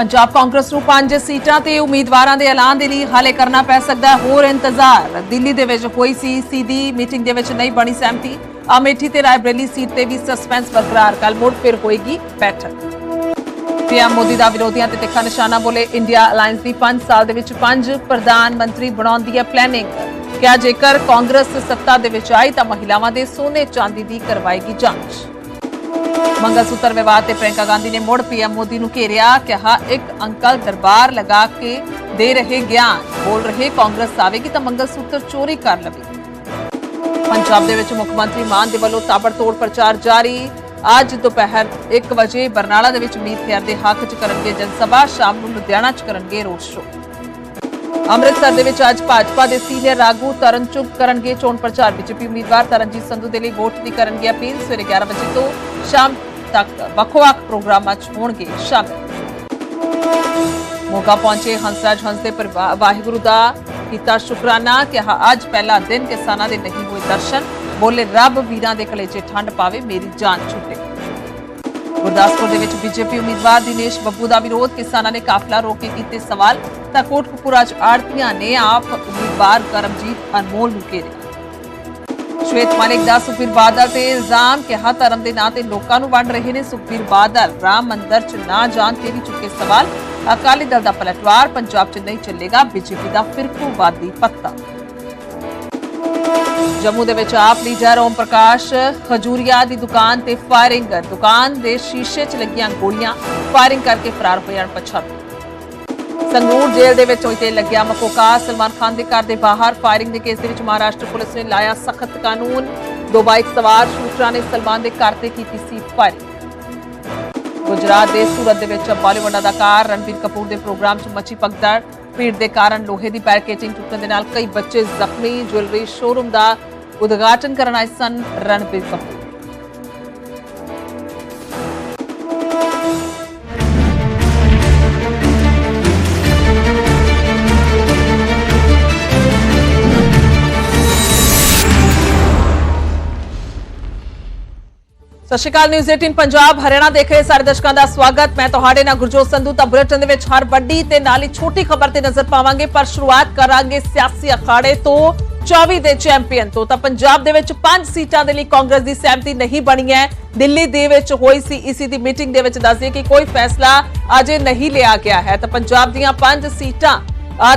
ਪੰਜਾਬ ਕਾਂਗਰਸ ਨੂੰ ਪੰਜ ਸੀਟਾਂ ਤੇ ਉਮੀਦਵਾਰਾਂ ਦੇ ਐਲਾਨ ਦੇ ਲਈ ਹਾਲੇ ਕਰਨਾ ਪੈ ਸਕਦਾ ਹੋਰ ਇੰਤਜ਼ਾਰ। ਦਿੱਲੀ ਦੇ ਵਿੱਚ ਹੋਈ ਸੀ ਸੀਦੀ ਮੀਟਿੰਗ ਦੇ ਵਿੱਚ ਨਹੀਂ ਬਣੀ ਸਹਿਮਤੀ। ਅਮੇਠੀ ਤੇ ਰਾਏਬਰੇਲੀ ਸੀਟ ਤੇ ਵੀ ਸਸਪੈਂਸ ਬਰਕਰਾਰ। ਕੱਲ ਮੁੜ ਫਿਰ ਹੋਏਗੀ ਬੈਠਕ। ਪੀਐਮ ਮੋਦੀ ਦਾ ਵਿਰੋਧੀਆਂ ਤੇ ਤਿੱਖਾ ਨਿਸ਼ਾਨਾ ਬੋਲੇ ਇੰਡੀਆ ਅਲਾਈਅੰਸ ਦੀ 5 ਸਾਲ ਦੇ ਵਿੱਚ ਪੰਜ ਪ੍ਰਧਾਨ ਮੰਤਰੀ ਬਣਾਉਣ ਦੀ ਹੈ ਪਲੈਨਿੰਗ ਕਿਹਾ ਜੇਕਰ ਕਾਂਗਰਸ ਸੱਤਾ ਦੇ ਵਿੱਚ ਆਈ ਤਾਂ ਮਹਿਲਾਵਾਂ ਦੇ ਸੋਨੇ ਚਾਂਦੀ ਦੀ ਕਰਵਾਏਗੀ ਜਾਂਚ। ਮੰਗਲਸੂਤਰ ਵਿਵਾਦ ਤੇ ਪ੍ਰਿਯੰਕਾ ਗਾਂਧੀ ਨੇ ਮੁੜ ਪੀਐਮ ਮੋਦੀ ਨੂੰ ਘੇਰਿਆ, ਕਿਹਾ, ਇੱਕ ਅੰਕਲ ਦਰਬਾਰ ਲਗਾ ਕੇ ਦੇ ਰਹੇ ਗਿਆਨ। ਬੋਲ ਰਹੇ ਕਾਂਗਰਸ ਆਵੇਗੀ ਤਾਂ ਮੰਗਲ ਸੂਤਰ ਚੋਰੀ ਕਰ ਲਵੇਗੀ ਪੰਜਾਬ ਦੇ ਵਿੱਚ ਮੁੱਖ ਮੰਤਰੀ ਮਾਨ ਦੇ ਵੱਲੋਂ ਤਾਬੜਤੋੜ ਪ੍ਰਚਾਰ ਜਾਰੀ। ਅੱਜ ਦੁਪਹਿਰ 1 ਵਜੇ ਬਰਨਾਲਾ ਦੇ ਵਿੱਚ ਮੀਤ ਖੇਰ ਦੇ ਹੱਕ 'ਚ ਕਰਨਗੇ ਜਨਸਭਾ, ਸ਼ਾਮ ਨੂੰ ਲੁਧਿਆਣਾ 'ਚ ਕਰਨਗੇ ਰੋਡ ਸ਼ੋਅ। ਅੰਮ੍ਰਿਤਸਰ ਦੇ ਵਿੱਚ ਅੱਜ ਭਾਜਪਾ ਦੇ ਸੀਨੀਅਰ ਆਗੂ ਤਰਨ ਚੁੱਗ ਕਰਨਗੇ। ਚੋਣ ਪ੍ਰਚਾਰ ਬੀਜੇਪੀ ਉਮੀਦਵਾਰ ਤਰਨਜੀਤ ਸੰਧੂ ਦੇ ਲਈ ਵੋਟ ਦੀ ਕਰਨਗੇ ਅਪੀਲ। ਸਵੇਰੇ 11 ਵਜੇ ਤੋਂ ਸ਼ਾਮ ਤੱਕ ਵੱਖ-ਵੱਖ ਪ੍ਰੋਗਰਾਮਾਂ 'ਚ ਹੋਣਗੇ ਸ਼ਾਮਿਲ। ਮੋਗਾ ਪਹੁੰਚੇ ਹੰਸਰਾਜ ਹੰਸ ਦੇ ਵਾਹਿਗੁਰੂ ਦਾ ਕੀਤਾ ਸ਼ੁਕਰਾਨਾ, ਕਿਹਾ, ਅੱਜ ਪਹਿਲਾ ਦਿਨ ਕਿਸਾਨਾਂ ਦੇ ਨਹੀਂ ਹੋਏ ਦਰਸ਼ਨ। ਬੋਲੇ, ਰੱਬ ਵੀਰਾਂ ਦੇ ਕਲੇਜੇ ਠੰਡ ਪਾਵੇ, ਮੇਰੀ ਜਾਨ ਛੁੱਟੇ। ਗੁਰਦਾਸਪੁਰ ਦੇ ਵਿੱਚ ਬੀਜੇਪੀ ਉਮੀਦਵਾਰ ਦਿਨੇਸ਼ ਬੱਬੂ ਦਾ ਵਿਰੋਧ। ਕਿਸਾਨਾਂ ਨੇ ਕਾਫਲਾ ਰੋਕ ਕੇ ਕੀਤੇ ਸਵਾਲ। ਤਾਂ ਕੋਟਕਪੂਰਾ ਚ ਆੜਤੀਆਂ ਨੇ ਆਪ ਉਮੀਦਵਾਰ ਕਰਮਜੀਤ ਅਨਮੋਲ ਨੂੰ ਘੇਰਿਆ ਸ਼ਵੇਤ ਮਾਲਿਕ ਦਾ ਸੁਖਬੀਰ ਬਾਦਲ ਤੇ ਇਲਜ਼ਾਮ, ਕਿਹਾ ਧਰਮ ਦੇ ਨਾਂ ਤੇ ਲੋਕਾਂ ਨੂੰ ਵੰਡ ਰਹੇ ਨੇ ਸੁਖਬੀਰ ਬਾਦਲ। ਰਾਮ ਮੰਦਰ ਚ ਨਾ ਜਾਣ ਤੇ ਵੀ ਚੁੱਕੇ ਸਵਾਲ। ਅਕਾਲੀ ਦਲ ਦਾ ਪਲਟਵਾਰ, ਪੰਜਾਬ ਚ ਨਹੀਂ ਚੱਲੇਗਾ, ਬੀਜੇਪੀ ਦਾ ਫਿਰਕੂਵਾਦੀ ਪੱਤਾ। ਜੰਮੂ ਦੇ ਵਿੱਚ ਆਪ ਲੀਡਰ ਓਮ ਪ੍ਰਕਾਸ਼ ਖਜੂਰੀਆ ਦੀ ਦੁਕਾਨ ਤੇ ਫਾਇਰਿੰਗ ਦੁਕਾਨ ਦੇ ਸ਼ੀਸ਼ੇ 'ਚ ਲੱਗੀਆਂ ਗੋਲੀਆਂ ਫਾਇਰਿੰਗ ਕਰਕੇ ਫਰਾਰ ਹੋਏ ਅਣਪਛਾਤੇ। ਸੰਗਰੂਰ ਜੇਲ੍ਹ ਦੇ ਵਿੱਚ ਹੋਈ ਤੇ ਲੱਗਿਆ ਮਕੋਕਾ। ਸਲਮਾਨ ਖਾਨ ਦੇ ਘਰ ਦੇ ਬਾਹਰ ਫਾਇਰਿੰਗ ਦੇ ਕੇਸ ਦੇ ਵਿੱਚ ਮਹਾਰਾਸ਼ਟਰ ਪੁਲਿਸ ਨੇ ਲਾਇਆ ਸਖਤ ਕਾਨੂੰਨ। ਦੋ ਬਾਈਕ ਸਵਾਰ ਸ਼ੂਟਰਾਂ ਨੇ ਸਲਮਾਨ ਦੇ ਘਰ ਤੇ ਕੀਤੀ ਸੀ ਫਾਇਰਿੰਗ ਗੁਜਰਾਤ ਦੇ ਸੂਰਤ ਦੇ ਵਿੱਚ ਬਾਲੀਵੁੱਡ ਅਦਾਕਾਰ ਰਣਬੀਰ ਕਪੂਰ ਦੇ ਪ੍ਰੋਗਰਾਮ 'ਚ ਮੱਚੀ ਭਗਦੜ ਭੀੜ ਦੇ ਕਾਰਨ ਲੋਹੇ ਦੀ ਪੈਕੇਜਿੰਗ ਟੁੱਟਣ ਦੇ ਨਾਲ ਕਈ ਬੱਚੇ ਜ਼ਖਮੀ, ਜੁਐਲਰੀ, ਸ਼ੋਰੂਮ ਦਾ ਉਦਘਾਟਨ ਕਰਨ ਆਏ ਸਨ। ਰਣਪ੍ਰੀਤ ਕਪੂਰ ਸਤਿ ਸ਼੍ਰੀ ਅਕਾਲ ਨਿਊਜ਼ 18 ਪੰਜਾਬ, ਹਰਿਆਣਾ ਦੇਖ ਰਹੇ ਸਾਰੇ ਦਰਸ਼ਕਾਂ ਦਾ ਸਵਾਗਤ। ਮੈਂ ਤੁਹਾਡੇ ਨਾਲ ਗੁਰਜੋਤ ਸੰਧੂ। ਤਾਂ ਬੁਲੇਟਿਨ ਦੇ ਵਿੱਚ ਹਰ ਵੱਡੀ ਤੇ ਨਾਲ ਹੀ ਛੋਟੀ ਖਬਰ ਤੇ ਨਜ਼ਰ ਪਾਵਾਂਗੇ, ਪਰ ਸ਼ੁਰੂਆਤ ਕਰਾਂਗੇ ਸਿਆਸੀ ਅਖਾੜੇ ਤੋਂ 24 ਦੇ ਚੈਂਪੀਅਨ ਤੋਂ। ਤਾਂ ਪੰਜਾਬ ਦੇ ਵਿੱਚ 5 ਸੀਟਾਂ ਦੇ ਲਈ ਕਾਂਗਰਸ ਦੀ ਸਹਿਮਤੀ ਨਹੀਂ ਬਣੀ ਹੈ। ਦਿੱਲੀ ਦੇ ਵਿੱਚ ਹੋਈ ਸੀ ਇਸੀ ਦੀ ਮੀਟਿੰਗ ਦੇ ਵਿੱਚ ਦੱਸਦੇ ਕਿ ਕੋਈ ਫੈਸਲਾ ਅਜੇ ਨਹੀਂ ਲਿਆ ਗਿਆ ਹੈ। ਤਾਂ ਪੰਜਾਬ ਦੀਆਂ 5 ਸੀਟਾਂ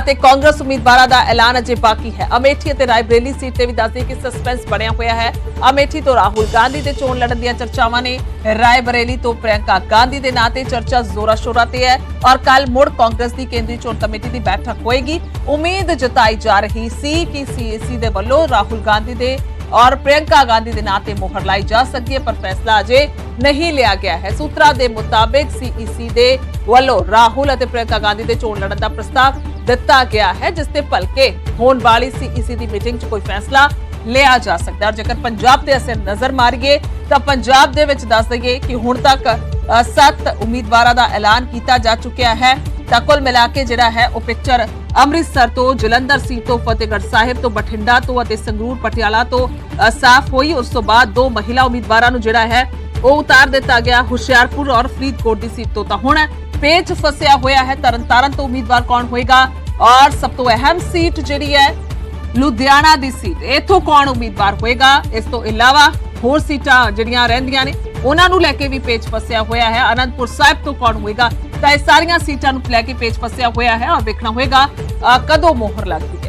ਤੇ ਕਾਂਗਰਸ ਉਮੀਦਵਾਰਾਂ ਦਾ ਐਲਾਨ ਅਜੇ ਬਾਕੀ ਹੈ। ਅਮੇਠੀ ਅਤੇ ਰਾਇਬਰੇਲੀ ਸੀਟ ਤੇ ਵੀ ਦੱਸਦੇ ਕਿ ਸਸਪੈਂਸ ਬਣਿਆ ਹੋਇਆ ਹੈ। ਅਮੇਠੀ ਤੋਂ ਰਾਹੁਲ ਗਾਂਧੀ ਦੇ ਚੋਣ ਲੜਨ ਦੀਆਂ ਚਰਚਾਵਾਂ ਨੇ ਰਾਏਬਰੇਲੀ ਤੋਂ ਪ੍ਰਿਯੰਕਾ ਗਾਂਧੀ ਦੇ ਨਾਂ ਤੇ ਚਰਚਾ ਜ਼ੋਰਾ ਸ਼ੋਰਾ ਤੇ ਹੈ ਔਰ ਕੱਲ ਮੁੜ ਕਾਂਗਰਸ ਦੀ ਕੇਂਦਰੀ ਚੋਣ ਕਮੇਟੀ ਦੀ ਬੈਠਕ ਹੋਏਗੀ। ਉਮੀਦ ਜਤਾਈ ਜਾ ਰਹੀ ਸੀ ਕਿ ਸੀਏਸੀ ਦੇ ਵੱਲੋਂ ਰਾਹੁਲ ਗਾਂਧੀ ਦੇ ਔਰ ਪ੍ਰਿਯੰਕਾ ਗਾਂਧੀ ਦੇ ਨਾਂ ਤੇ ਮੋਹਰ ਲਾਈ ਜਾ ਸਕਦੀ ਹੈ, ਪਰ ਫੈਸਲਾ ਅਜੇ ਨਹੀਂ ਲਿਆ ਗਿਆ ਹੈ। ਸੂਤਰਾਂ ਦੇ ਮੁਤਾਬਿਕ ਸੀਈਸੀ ਦੇ ਵੱਲੋਂ ਰਾਹੁਲ ਅਤੇ ਪ੍ਰਿਯੰਕਾ ਗਾਂਧੀ ਦੇ ਚੋਣ ਲੜਨ ਦਾ ਪ੍ਰਸਤਾਵ ਦਿੱਤਾ ਗਿਆ ਹੈ, ਜਿਸ ਤੇ ਭਲਕੇ ਹੋਣ ਵਾਲੀ ਸੀਈਸੀ ਦੀ ਮੀਟਿੰਗ 'ਚ ਕੋਈ ਫੈਸਲਾ ਲਿਆ ਜਾ ਸਕਦਾ ਹੈ। ਔਰ ਜੇਕਰ ਪੰਜਾਬ ਤੇ ਅਸੀਂ ਨਜ਼ਰ ਮਾਰੀਏ, ਤਾਂ ਪੰਜਾਬ ਦੇ ਵਿੱਚ ਦੱਸ ਦਈਏ ਕਿ ਹੁਣ ਤੱਕ 7 ਉਮੀਦਵਾਰਾਂ ਦਾ ਐਲਾਨ ਕੀਤਾ ਜਾ ਚੁੱਕਿਆ ਹੈ। ਤਾਂ ਕੁੱਲ ਮਿਲਾ ਕੇ ਜਿਹੜਾ ਹੈ, ਉਹ ਪਿਕਚਰ ਅੰਮ੍ਰਿਤਸਰ ਤੋਂ, ਜਲੰਧਰ ਸੀਟ ਤੋਂ, ਫਤਿਹਗੜ੍ਹ ਸਾਹਿਬ ਤੋਂ, ਬਠਿੰਡਾ ਤੋਂ ਅਤੇ ਸੰਗਰੂਰ, ਪਟਿਆਲਾ ਤੋਂ ਸਾਫ਼ ਹੋਈ। ਉਸ ਤੋਂ ਬਾਅਦ ਦੋ ਮਹਿਲਾ ਉਮੀਦਵਾਰਾਂ ਨੂੰ ਜਿਹੜਾ ਹੈ, ਉਹ ਉਤਾਰ ਦਿੱਤਾ ਗਿਆ। ਹੁਸ਼ਿਆਰਪੁਰ ਔਰ ਫਰੀਦਕੋਟ ਦੀ ਸੀਟ ਤੋਂ ਤਾਂ ਹੁਣ ਪੇਚ ਫਸਿਆ ਹੋਇਆ ਹੈ। ਤਰਨਤਾਰਨ ਤੋਂ ਉਮੀਦਵਾਰ ਕੌਣ ਹੋਏਗਾ? ਔਰ ਸਭ ਤੋਂ ਅਹਿਮ ਸੀਟ ਜਿਹੜੀ ਹੈ, ਲੁਧਿਆਣਾ ਦੀ ਸੀਟ। ਇੱਥੋਂ ਕੌਣ ਉਮੀਦਵਾਰ ਹੋਏਗਾ? ਇਸ ਤੋਂ ਇਲਾਵਾ ਹੋਰ ਸੀਟਾਂ ਜਿਹੜੀਆਂ ਰਹਿੰਦੀਆਂ ਨੇ, ਉਹਨਾਂ ਨੂੰ ਲੈ ਕੇ ਵੀ ਪੇਚ ਫਸਿਆ ਹੋਇਆ ਹੈ। ਅਨੰਦਪੁਰ ਸਾਹਿਬ ਤੋਂ ਕੌਣ ਹੋਏਗਾ? ਤਾਂ ਇਹ ਸਾਰੀਆਂ ਸੀਟਾਂ ਨੂੰ ਲੈ ਕੇ ਪੇਚ ਫਸਿਆ ਹੋਇਆ ਹੈ ਔਰ ਵੇਖਣਾ ਹੋਏਗਾ ਕਦੋਂ ਮੋਹਰ ਲੱਗਦੀ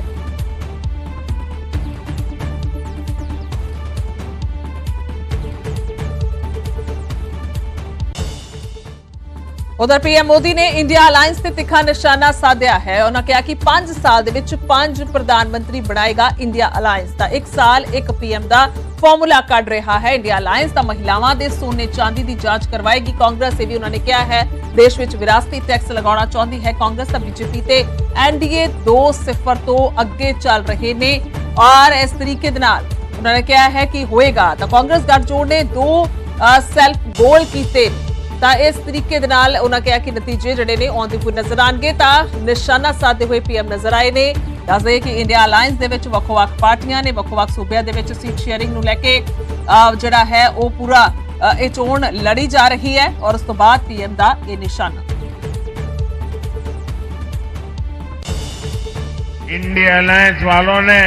ਉਧਰ ਪੀਐਮ ਮੋਦੀ ਨੇ ਇੰਡੀਆ ਅਲਾਈਅੰਸ ਤੇ ਤਿੱਖਾ ਨਿਸ਼ਾਨਾ ਸਾਧਿਆ ਹੈ। ਉਹਨਾਂ ਕਿਹਾ ਕਿ 5 ਸਾਲ ਦੇ ਵਿੱਚ 5 ਪ੍ਰਧਾਨ ਮੰਤਰੀ ਬਣਾਏਗਾ ਇੰਡੀਆ ਅਲਾਈਅੰਸ ਦਾ। 1 ਸਾਲ ਇੱਕ ਪੀਐਮ ਦਾ ਫਾਰਮੂਲਾ ਕੱਢ ਰਿਹਾ ਹੈ। ਇੰਡੀਆ ਅਲਾਈਅੰਸ ਤਾਂ ਮਹਿਲਾਵਾਂ ਦੇ ਸੋਨੇ ਚਾਂਦੀ ਦੀ ਜਾਂਚ ਕਰਵਾਏਗੀ। ਕਾਂਗਰਸ ਇਹ ਵੀ ਉਹਨਾਂ ਨੇ ਕਿਹਾ ਹੈ। ਦੇਸ਼ ਵਿੱਚ ਵਿਰਾਸਤੀ ਟੈਕਸ ਲਗਾਉਣਾ ਚਾਹੁੰਦੀ ਹੈ। ਕਾਂਗਰਸ ਤਾਂ ਬੀਜੇਪੀ ਤੇ ਐਨਡੀਏ 2-0 ਤੋਂ ਅੱਗੇ ਚੱਲ ਰਹੇ ਨੇ। ਔਰ ਇਸ ਤਰੀਕੇ ਦੇ ਨਾਲ ਉਹਨਾਂ ਨੇ ਕਿਹਾ ਹੈ ਕਿ ਹੋਏਗਾ ਤਾਂ ਕਾਂਗਰਸ ਗੱਠਜੋੜ ਨੇ ਦੋ ਸੈਲਫ ਗੋਲ ਕੀਤੇ ਤਾਂ ਇਸ ਤਰੀਕੇ ਦੇ ਨਾਲ ਉਹਨਾਂ ਕਿਹਾ ਕਿ ਨਤੀਜੇ ਜਿਹੜੇ ਨੇ ਆਉਂਦੇ ਹੋਏ ਨਜ਼ਰ ਆਣਗੇ ਤਾਂ ਨਿਸ਼ਾਨਾ ਸਾਧਦੇ ਹੋਏ ਪੀਐਮ ਨਜ਼ਰ ਆਏ ਨੇ। ਦੱਸਦੇ ਕਿ ਇੰਡੀਆ ਅਲਾਈਅੰਸ ਦੇ ਵਿੱਚ ਵੱਖ-ਵੱਖ ਪਾਰਟੀਆਂ ਨੇ, ਵੱਖ-ਵੱਖ ਸੂਬਿਆਂ ਦੇ ਵਿੱਚ ਸੀਟ ਸ਼ੇਅਰਿੰਗ ਨੂੰ ਲੈ ਕੇ ਜਿਹੜਾ ਹੈ ਉਹ ਪੂਰਾ ਇਹ ਚੋਣ ਲੜੀ ਜਾ ਰਹੀ ਹੈ ਔਰ ਉਸ ਤੋਂ ਬਾਅਦ ਪੀਐਮ ਦਾ ਇਹ ਨਿਸ਼ਾਨਾ। इंडिया अलायंस वालों ने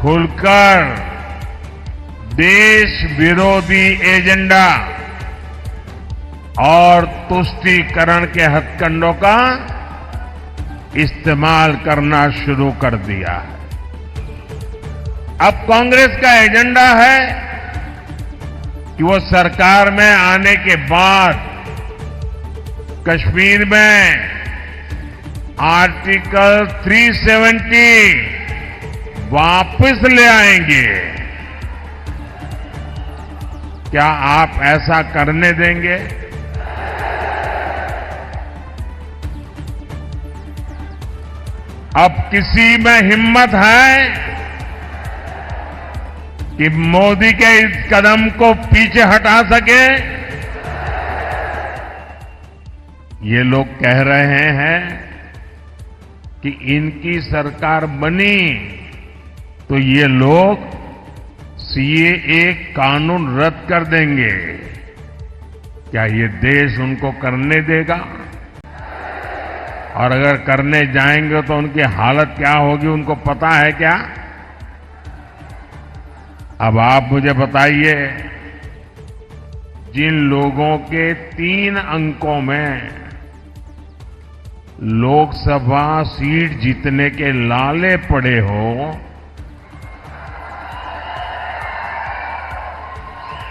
खुलकर देश विरोधी एजेंडा और तुष्टीकरण के हथकंडों का इस्तेमाल करना शुरू कर दिया है। अब कांग्रेस का एजेंडा है कि वो सरकार में आने के बाद कश्मीर में आर्टिकल 370 वापस ले आएँगे। क्या आप ऐसा करने देंगे? अब किसी में हिम्मत है कि मोदी के इस कदम को पीछे हटा सके? ये लोग कह रहे हैं कि इनकी सरकार बनी तो ये लोग सीएए कानून रद्द कर देंगे। क्या ये देश उनको करने देगा? और अगर करने जाएँगे तो उनकी हालत क्या होगी, उनको पता है क्या? अब आप मुझे बताइए, जिन लोगों के तीन अंकों में लोकसभा सीट जीतने के लाले पड़े हो,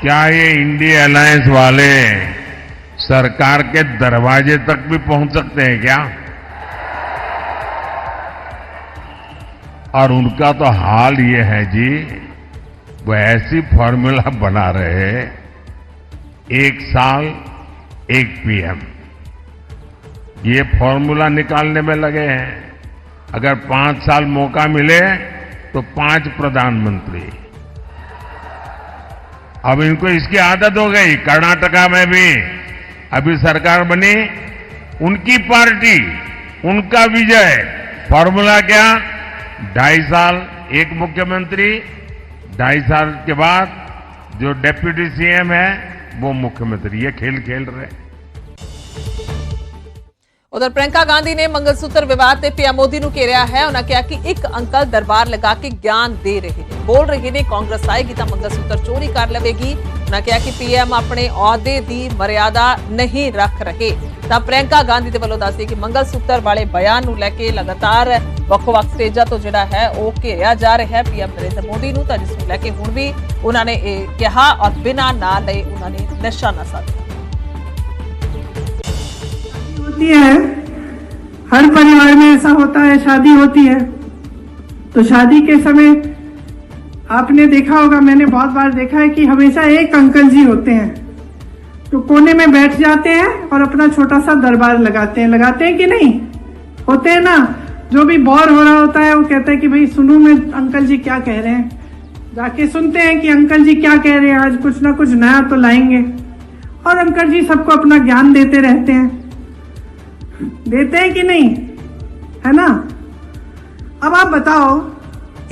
क्या ये इंडिया अलायंस वाले सरकार के दरवाजे तक भी पहुँच सकते हैं क्या? और उनका तो हाल ये है जी, वो ऐसी फॉर्मूला बना रहे एक साल, एक पीएम। ये फॉर्मूला निकालने में लगे हैं। अगर पाँच साल मौका मिले तो पाँच प्रधानमंत्री। अब इनको इसकी आदत हो गई, कर्नाटका में भी। अभी सरकार बनी, उनकी पार्टी, उनका विजय। फॉर्मूला क्या? ढाई साल एक मुख्यमंत्री, ढाई साल के बाद जो डेप्यूटी सीएम है, वो मुख्यमंत्री ये खेल खेल रहे हैं। ਉਧਰ ਪ੍ਰਿੰਕਾ ਗਾਂਧੀ ਨੇ ਮੰਗਲਸੂਤਰ ਵਿਵਾਦ ਤੇ ਪੀਐਮ ਮੋਦੀ ਨੂੰ ਘੇਰਿਆ ਹੈ ਉਹਨਾਂ ਕਿਹਾ ਕਿ ਇੱਕ ਅੰਕਲ ਦਰਬਾਰ ਲਗਾ ਕੇ ਗਿਆਨ ਦੇ ਰਹੇ ਨੇ ਬੋਲ ਰਹੇ ਨੇ ਕਾਂਗਰਸ ਆਏਗੀ ਤਾਂ ਮੰਗਲਸੂਤਰ ਚੋਰੀ ਕਰ ਲਵੇਗੀ ਉਹਨਾਂ ਕਿਹਾ ਕਿ ਪੀਐਮ ਆਪਣੇ ਅਹੁਦੇ ਦੀ ਮਰਿਆਦਾ ਨਹੀਂ ਰੱਖ ਰਹੇ ਤਾਂ ਪ੍ਰਿੰਕਾ ਗਾਂਧੀ ਦੇ ਵੱਲੋਂ ਦੱਸਦੇ ਕਿ ਮੰਗਲਸੂਤਰ ਵਾਲੇ ਬਿਆਨ ਨੂੰ ਲੈ ਕੇ ਲਗਾਤਾਰ ਵੱਖ-ਵੱਖ ਸਟੇਜਾਂ ਤੋਂ ਜਿਹੜਾ ਹੈ ਉਹ ਘੇਰਿਆ ਜਾ ਰਿਹਾ ਹੈ ਪੀਐਮ ਨਰਿੰਦਰ ਮੋਦੀ ਨੂੰ ਤਾਂ ਜਿਸ ਨੂੰ ਲੈ ਕੇ ਹੁਣ ਵੀ ਉਹਨਾਂ ਨੇ ਇਹ ਕਿਹਾ ਔਰ ਬਿਨਾਂ ਨਾ ਲਏ ਉਹਨਾਂ ਨੇ ਨਿਸ਼ਾਨਾ ਸਾਧਿਆ होती है हर परिवार में ऐसा होता है शादी होती है तो शादी के समय आपने देखा होगा मैंने बहुत बार देखा है कि हमेशा एक अंकल जी होते हैं तो कोने में बैठ जाते हैं और अपना छोटा सा दरबार लगाते हैं लगाते हैं कि नहीं होते हैं ना जो भी बोर हो रहा होता है, वो कहता है कि भाई, सुनो, मैं अंकल जी क्या कह रहे हैं। जाके सुनते हैं कि अंकल जी क्या कह रहे हैं। आज कुछ ना कुछ नया तो लाएँगे। और अंकल जी सबको अपना ज्ञान देते रहते हैं। देते हैं कि नहीं? है ना? अब आप बताओ,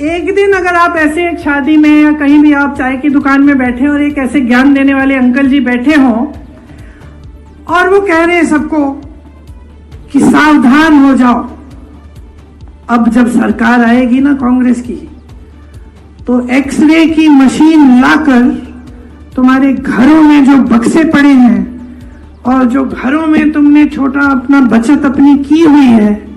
एक दिन अगर आप ऐसे एक शादी में या कहीं भी आप चाय की दुकान में बैठे और एक ऐसे ज्ञान देने वाले अंकल जी बैठे हों, और वो कह रहे हैं सबको कि सावधान हो जाओ। अब जब सरकार आएगी ना कांग्रेस की तो एक्सरे की मशीन लाकर तुम्हारे घरों में जो बक्से पड़े हैं और जो घरों में तुमने छोटा अपना बचत अपनी की हुई है,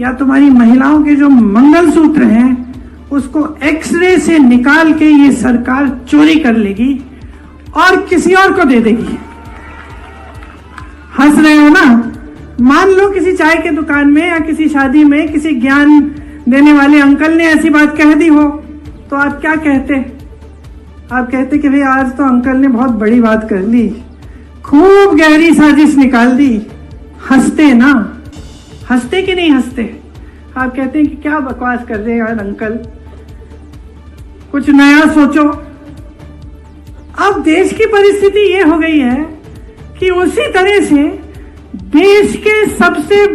या तुम्हारी महिलाओं के जो मंगलसूत्र हैं, उसको एक्सरे से निकाल के ये सरकार चोरी कर लेगी और किसी और को दे देगी। हंस रहे हो ना? मान लो किसी चाय के दुकान में या किसी शादी में किसी ज्ञान देने वाले अंकल ने ऐसी बात कह दी हो तो आप क्या कहते? आप कहते कि भाई, आज तो अंकल ने बहुत बड़ी बात कर ली। खूब गहरी साजिश निकाल दी। हँसते ना। हँसते कि नहीं हँसते? आप कहते हैं कि क्या बकवास कर रहे हैं यार अंकल? कुछ नया सोचो। अब देश की परिस्थिति ये हो गई है कि उसी तरह से देश के सबसे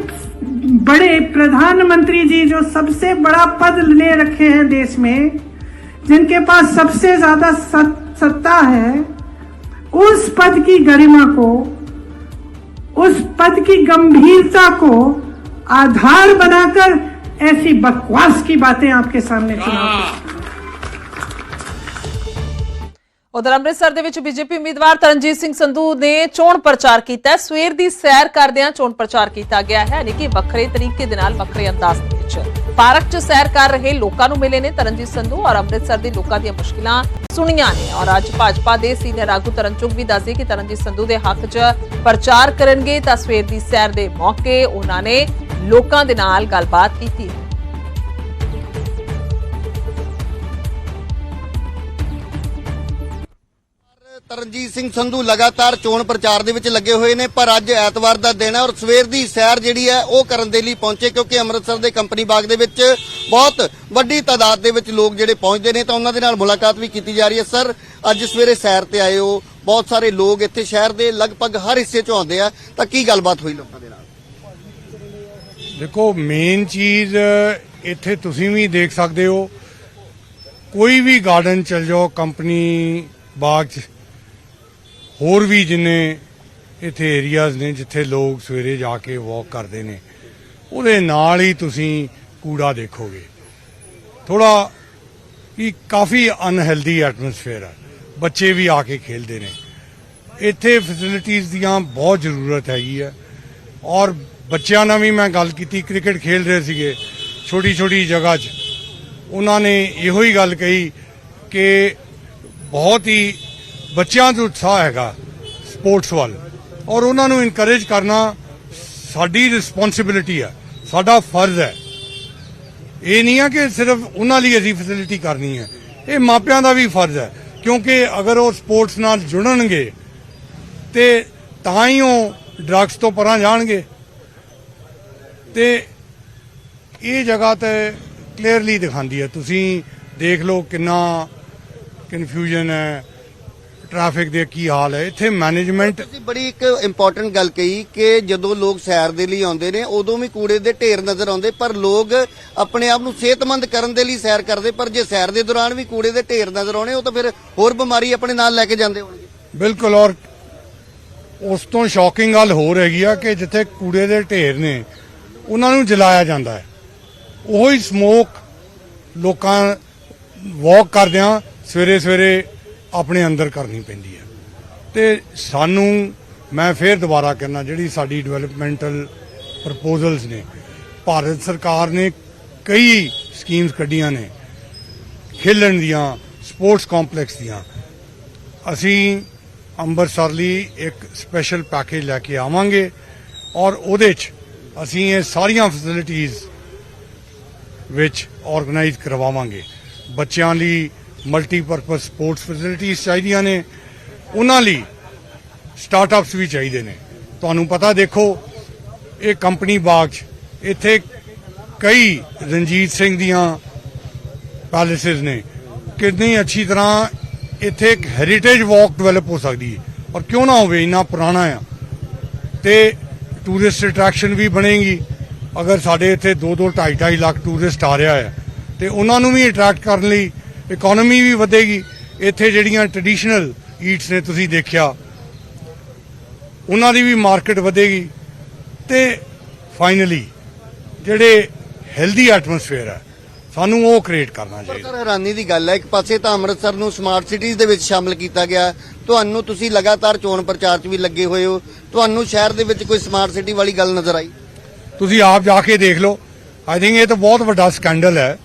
बड़े प्रधानमंत्री जी जो सबसे बड़ा पद ले रखे हैं देश में, जिनके पास सबसे ज़्यादा सत्ता है, उस पद की गरिमा को, उस पद की गंभीरता को आधार बनाकर ऐसी बकवास की बातें आपके सामने चुनाव ਉਧਰ ਅੰਮ੍ਰਿਤਸਰ ਦੇ ਵਿੱਚ ਬੀਜੇਪੀ ਉਮੀਦਵਾਰ ਤਰਨਜੀਤ ਸਿੰਘ ਸੰਧੂ ਨੇ ਚੋਣ ਪ੍ਰਚਾਰ ਕੀਤਾ ਸਵੇਰ ਦੀ ਸੈਰ ਕਰਦਿਆਂ ਚੋਣ ਪ੍ਰਚਾਰ ਕੀਤਾ ਗਿਆ ਹੈ। ਯਾਨੀ ਕਿ ਵੱਖਰੇ ਤਰੀਕੇ ਦੇ ਨਾਲ ਵੱਖਰੇ ਅੰਦਾਜ਼ ਦੇ ਵਿੱਚ ਪਾਰਕ 'ਚ ਸੈਰ ਕਰ ਰਹੇ ਲੋਕਾਂ ਨੂੰ ਮਿਲੇ ਨੇ ਤਰਨਜੀਤ ਸੰਧੂ ਔਰ ਅੰਮ੍ਰਿਤਸਰ ਦੇ ਲੋਕਾਂ ਦੀਆਂ ਮੁਸ਼ਕਿਲਾਂ ਸੁਣੀਆਂ ਨੇ। ਔਰ ਅੱਜ ਭਾਜਪਾ ਦੇ ਸੀਨੀਅਰ ਆਗੂ ਤਰਨਚੁਗ ਵੀ ਦੱਸਦੇ ਕਿ ਤਰਨਜੀਤ ਸੰਧੂ ਦੇ ਹੱਕ 'ਚ ਪ੍ਰਚਾਰ ਕਰਨਗੇ ਤਾਂ ਸਵੇਰ ਦੀ ਸੈਰ ਦੇ ਮੌਕੇ ਉਹਨਾਂ ਨੇ ਲੋਕਾਂ ਦੇ ਨਾਲ ਗੱਲਬਾਤ ਕੀਤੀ। ਤਰਨਜੀਤ ਸਿੰਘ ਸੰਧੂ ਲਗਾਤਾਰ ਚੋਣ ਪ੍ਰਚਾਰ ਦੇ ਵਿੱਚ ਲੱਗੇ ਹੋਏ ਨੇ, ਪਰ ਅੱਜ ਐਤਵਾਰ ਦਾ ਦਿਨ ਹੈ ਔਰ ਸਵੇਰ ਦੀ ਸੈਰ ਜਿਹੜੀ ਹੈ ਉਹ ਕਰਨ ਦੇ ਲਈ ਪਹੁੰਚੇ, ਕਿਉਂਕਿ ਅੰਮ੍ਰਿਤਸਰ ਦੇ ਕੰਪਨੀ ਬਾਗ ਦੇ ਵਿੱਚ ਬਹੁਤ ਵੱਡੀ ਤਾਦਾਦ ਦੇ ਵਿੱਚ ਲੋਕ ਜਿਹੜੇ ਪਹੁੰਚਦੇ ਨੇ, ਤਾਂ ਉਹਨਾਂ ਦੇ ਨਾਲ ਮੁਲਾਕਾਤ ਵੀ ਕੀਤੀ ਜਾ ਰਹੀ ਹੈ। ਸਰ, ਅੱਜ ਸਵੇਰੇ ਸੈਰ ਤੇ ਆਏ ਹੋ, ਬਹੁਤ ਸਾਰੇ ਲੋਕ ਇੱਥੇ ਸ਼ਹਿਰ ਦੇ ਲਗਭਗ ਹਰ ਹਿੱਸੇ 'ਚੋਂ ਆਉਂਦੇ ਆ, ਤਾਂ ਕੀ ਗੱਲਬਾਤ ਹੋਈ ਲੋਕਾਂ ਦੇ ਨਾਲ? ਦੇਖੋ ਮੇਨ ਚੀਜ਼ ਇੱਥੇ ਤੁਸੀਂ ਵੀ ਦੇਖ ਸਕਦੇ ਹੋ, ਕੋਈ ਵੀ ਗਾਰਡਨ ਚਲ ਜਾਓ, ਕੰਪਨੀ ਬਾਗ ਚ ਹੋਰ ਵੀ ਜਿੰਨੇ ਇੱਥੇ ਏਰੀਆਜ਼ ਨੇ ਜਿੱਥੇ ਲੋਕ ਸਵੇਰੇ ਜਾ ਕੇ ਵਾਕ ਕਰਦੇ ਨੇ, ਉਹਦੇ ਨਾਲ ਹੀ ਤੁਸੀਂ ਕੂੜਾ ਦੇਖੋਗੇ। ਥੋੜਾ ਕਿ ਕਾਫੀ ਅਨਹੈਲਦੀ ਐਟਮੋਸਫੇਅਰ ਹੈ ਬੱਚੇ ਵੀ ਆ ਕੇ ਖੇਲਦੇ ਨੇ। ਇੱਥੇ ਫੈਸਿਲਿਟੀਆਂ ਦੀਆਂ ਬਹੁਤ ਜ਼ਰੂਰਤ ਹੈਗੀ ਹੈ ਔਰ ਬੱਚਿਆਂ ਨਾਲ ਵੀ ਮੈਂ ਗੱਲ ਕੀਤੀ, ਕ੍ਰਿਕਟ ਖੇਲ ਰਹੇ ਸੀਗੇ ਛੋਟੀ ਛੋਟੀ ਜਗ੍ਹਾ 'ਚ। ਉਹਨਾਂ ਨੇ ਇਹੋ ਹੀ ਗੱਲ ਕਹੀ ਕਿ ਬਹੁਤ ਹੀ ਬੱਚਿਆਂ 'ਚ ਉਤਸ਼ਾਹ ਹੈਗਾ ਸਪੋਰਟਸ ਵੱਲ। ਔਰ ਉਹਨਾਂ ਨੂੰ ਇਨਕਰੇਜ ਕਰਨਾ ਸਾਡੀ ਰਿਸਪੌਂਸਿਬਿਲਿਟੀ ਹੈ, ਸਾਡਾ ਫਰਜ਼ ਹੈ। ਇਹ ਨਹੀਂ ਆ ਕਿ ਸਿਰਫ ਉਹਨਾਂ ਲਈ ਅਸੀਂ ਫੈਸਿਲਿਟੀ ਕਰਨੀ ਹੈ। ਇਹ ਮਾਪਿਆਂ ਦਾ ਵੀ ਫਰਜ਼ ਹੈ, ਕਿਉਂਕਿ ਅਗਰ ਉਹ ਸਪੋਰਟਸ ਨਾਲ ਜੁੜਨਗੇ, ਤੇ ਤਾਂ ਹੀ ਉਹ ਡਰੱਗਸ ਤੋਂ ਪਰਾਂ ਜਾਣਗੇ। ਤੇ ਇਹ ਜਗ੍ਹਾ ਤੇ ਕਲੀਅਰਲੀ ਦਿਖਾਉਂਦੀ ਹੈ। ਤੁਸੀਂ ਦੇਖ ਲਓ ਕਿੰਨਾ ਕਨਫਿਊਜ਼ਨ ਹੈ। ਟ੍ਰੈਫਿਕ ਦੇ ਕੀ ਹਾਲ ਹੈ? ਇੱਥੇ ਮੈਨੇਜਮੈਂਟ ਤੁਸੀਂ ਬੜੀ ਇੱਕ ਇੰਪੋਰਟੈਂਟ ਗੱਲ ਕਹੀ ਕਿ ਜਦੋਂ ਲੋਕ ਸੈਰ ਦੇ ਲਈ ਆਉਂਦੇ ਨੇ ਉਦੋਂ ਵੀ ਕੂੜੇ ਦੇ ਢੇਰ ਨਜ਼ਰ ਆਉਂਦੇ ਪਰ ਲੋਕ ਆਪਣੇ ਆਪ ਨੂੰ ਸਿਹਤਮੰਦ ਕਰਨ ਦੇ ਲਈ ਸੈਰ ਕਰਦੇ ਪਰ ਜੇ ਸੈਰ ਦੇ ਦੌਰਾਨ ਵੀ ਕੂੜੇ ਦੇ ਢੇਰ ਨਜ਼ਰ ਆਉਣੇ ਉਹ ਤਾਂ ਫਿਰ ਹੋਰ ਬਿਮਾਰੀ ਆਪਣੇ ਨਾਲ ਲੈ ਕੇ ਜਾਂਦੇ ਹੋਣਗੇ। ਬਿਲਕੁਲ ਔਰ ਉਸ ਤੋਂ ਸ਼ੌਕਿੰਗ ਗੱਲ ਹੋਰ ਹੈਗੀ ਆ ਕਿ ਜਿੱਥੇ ਕੂੜੇ ਦੇ ਢੇਰ ਨੇ ਉਹਨਾਂ ਨੂੰ ਜਲਾਇਆ ਜਾਂਦਾ ਹੈ। ਉਹੀ ਸਮੋਕ ਲੋਕਾਂ ਵਾਕ ਕਰਦਿਆਂ ਸਵੇਰੇ ਸਵੇਰੇ ਆਪਣੇ ਅੰਦਰ ਕਰਨੀ ਪੈਂਦੀ ਹੈ। ਤੇ ਸਾਨੂੰ, ਮੈਂ ਫੇਰ ਦੁਬਾਰਾ ਕਹਿਣਾ ਜਿਹੜੀ ਸਾਡੀ ਡਿਵੈਲਪਮੈਂਟਲ ਪ੍ਰਪੋਜ਼ਲਸ ਨੇ, ਭਾਰਤ ਸਰਕਾਰ ਨੇ ਕਈ ਸਕੀਮਸ ਕੱਢੀਆਂ ਨੇ, ਖੇਲਣ ਦੀਆਂ ਸਪੋਰਟਸ ਕੰਪਲੈਕਸ ਦੀਆਂ। ਅਸੀਂ ਅੰਮ੍ਰਿਤਸਰ ਲਈ ਇੱਕ ਸਪੈਸ਼ਲ ਪੈਕੇਜ ਲੈ ਕੇ ਆਵਾਂਗੇ ਔਰ ਉਹਦੇ 'ਚ ਅਸੀਂ ਇਹ ਸਾਰੀਆਂ ਫੈਸਿਲਿਟੀਆਂ ਵਿੱਚ ਆਰਗੇਨਾਈਜ਼ ਕਰਵਾਵਾਂਗੇ। ਬੱਚਿਆਂ ਲਈ ਮਲਟੀਪਰਪਸ ਸਪੋਰਟਸ ਫੈਸਿਲਿਟੀਆਂ ਚਾਹੀਦੀਆਂ ਨੇ। ਉਹਨਾਂ ਲਈ ਸਟਾਰਟਅਪਸ ਵੀ ਚਾਹੀਦੇ ਨੇ। ਤੁਹਾਨੂੰ ਪਤਾ ਦੇਖੋ, ਇਹ ਕੰਪਨੀ ਬਾਗ 'ਚ ਇੱਥੇ ਕਈ ਰਣਜੀਤ ਸਿੰਘ ਦੀਆਂ ਪੈਲੇਸਿਸ ਨੇ। ਕਿੰਨੀ ਅੱਛੀ ਤਰ੍ਹਾਂ ਇੱਥੇ ਇੱਕ ਹੈਰੀਟੇਜ ਵਾਕ ਡਿਵੈਲਪ ਹੋ ਸਕਦੀ ਹੈ। ਔਰ ਕਿਉਂ ਨਾ ਹੋਵੇ, ਇੰਨਾ ਪੁਰਾਣਾ ਆ। ਤੇ ਟੂਰਿਸਟ ਅਟਰੈਕਸ਼ਨ ਵੀ ਬਣੇਗੀ। ਅਗਰ ਸਾਡੇ ਇੱਥੇ 2-2 2.5 ਲੱਖ ਟੂਰਿਸਟ ਆ ਰਿਹਾ ਹੈ, ਤੇ ਉਹਨਾਂ ਨੂੰ ਵੀ ਅਟਰੈਕਟ ਕਰਨ ਲਈ ਇਕਨੋਮੀ ਵੀ ਵਧੇਗੀ। ਇੱਥੇ ਜਿਹੜੀਆਂ ਟ੍ਰੈਡੀਸ਼ਨਲ ਈਟਸ ਨੇ ਤੁਸੀਂ ਦੇਖਿਆ ਉਹਨਾਂ ਦੀ ਵੀ ਮਾਰਕੀਟ ਵਧੇਗੀ। ਤੇ ਫਾਈਨਲੀ ਜਿਹੜੇ ਹੈਲਦੀ ਐਟਮੋਸਫੇਅਰ ਹੈ ਸਾਨੂੰ ਉਹ ਕ੍ਰੀਏਟ ਕਰਨਾ ਚਾਹੀਦਾ। ਸਰ ਹੈਰਾਨੀ ਦੀ ਗੱਲ ਹੈ ਇੱਕ ਪਾਸੇ ਤਾਂ ਅੰਮ੍ਰਿਤਸਰ ਨੂੰ ਸਮਾਰਟ ਸਿਟੀਜ਼ ਦੇ ਵਿੱਚ ਸ਼ਾਮਲ ਕੀਤਾ ਗਿਆ। ਤੁਹਾਨੂੰ ਤੁਸੀਂ ਲਗਾਤਾਰ ਚੋਣ ਪ੍ਰਚਾਰ 'ਚ ਵੀ ਲੱਗੇ ਹੋਏ ਹੋ। ਤੁਹਾਨੂੰ ਸ਼ਹਿਰ ਦੇ ਵਿੱਚ ਕੋਈ ਸਮਾਰਟ ਸਿਟੀ ਵਾਲੀ ਗੱਲ ਨਜ਼ਰ ਆਈ? ਤੁਸੀਂ ਆਪ ਜਾ ਕੇ ਦੇਖ ਲਓ। ਆਈ ਥਿੰਕ ਇਹ ਤਾਂ ਬਹੁਤ ਵੱਡਾ ਸਕੈਂਡਲ ਹੈ।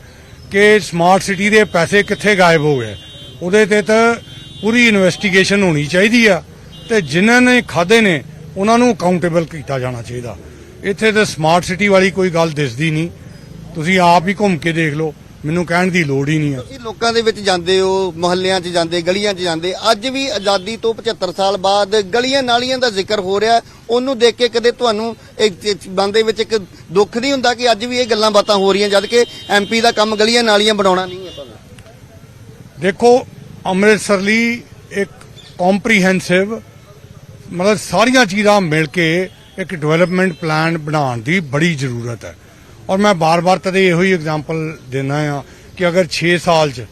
ਕਿ ਸਮਾਰਟ ਸਿਟੀ ਦੇ ਪੈਸੇ ਕਿੱਥੇ ਗਾਇਬ ਹੋ ਗਏ। ਉਹਦੇ ਤੇ ਤਾਂ ਪੂਰੀ ਇਨਵੈਸਟੀਗੇਸ਼ਨ ਹੋਣੀ ਚਾਹੀਦੀ ਆ ਤੇ ਜਿਨ੍ਹਾਂ ਨੇ ਖਾਦੇ ਨੇ, ਉਹਨਾਂ ਨੂੰ ਅਕਾਊਂਟੇਬਲ ਕੀਤਾ ਜਾਣਾ ਚਾਹੀਦਾ। ਇੱਥੇ ਤਾਂ ਸਮਾਰਟ ਸਿਟੀ ਵਾਲੀ ਕੋਈ ਗੱਲ ਦਿਸਦੀ ਨਹੀਂ। ਤੁਸੀਂ ਆਪ ਹੀ ਘੁੰਮ ਕੇ ਦੇਖ ਲਓ। ਮੈਨੂੰ ਕਹਿਣ ਦੀ ਲੋੜ ਹੀ ਨਹੀਂ ਹੈ। ਤੁਸੀਂ ਲੋਕਾਂ ਦੇ ਵਿੱਚ ਜਾਂਦੇ ਹੋ ਮੁਹੱਲਿਆਂ 'ਚ ਜਾਂਦੇ ਗਲੀਆਂ 'ਚ ਜਾਂਦੇ ਅੱਜ ਵੀ ਆਜ਼ਾਦੀ ਤੋਂ 75 ਸਾਲ ਬਾਅਦ ਗਲੀਆਂ ਨਾਲੀਆਂ ਦਾ ਜ਼ਿਕਰ ਹੋ ਰਿਹਾ ਉਹਨੂੰ ਦੇਖ ਕੇ ਕਦੇ ਤੁਹਾਨੂੰ ਇੱਕ ਮਨ ਦੇ ਵਿੱਚ ਇੱਕ ਦੁੱਖ ਨਹੀਂ ਹੁੰਦਾ ਕਿ ਅੱਜ ਵੀ ਇਹ ਗੱਲਾਂ ਬਾਤਾਂ ਹੋ ਰਹੀਆਂ ਜਦ ਕਿ ਐਮਪੀ ਦਾ ਕੰਮ ਗਲੀਆਂ ਨਾਲੀਆਂ ਬਣਾਉਣਾ ਨਹੀਂ ਹੈ ਤੁਹਾਨੂੰ ਦੇਖੋ ਅੰਮ੍ਰਿਤਸਰ ਲਈ ਇੱਕ ਕੰਪਰੀਹੈਂਸਿਵ ਮਤਲਬ ਸਾਰੀਆਂ ਚੀਜ਼ਾਂ ਮਿਲ ਕੇ ਇੱਕ ਡਿਵੈਲਪਮੈਂਟ ਪਲਾਨ ਬਣਾਉਣ ਦੀ ਬੜੀ ਜ਼ਰੂਰਤ ਹੈ। ਔਰ ਮੈਂ ਬਾਰ-ਬਾਰ ਤਦੇ ਇਹੋ ਹੀ ਐਗਜ਼ਾਮਪਲ ਦਿੰਦਾ ਆ ਕਿ ਅਗਰ 6 ਸਾਲ ਚ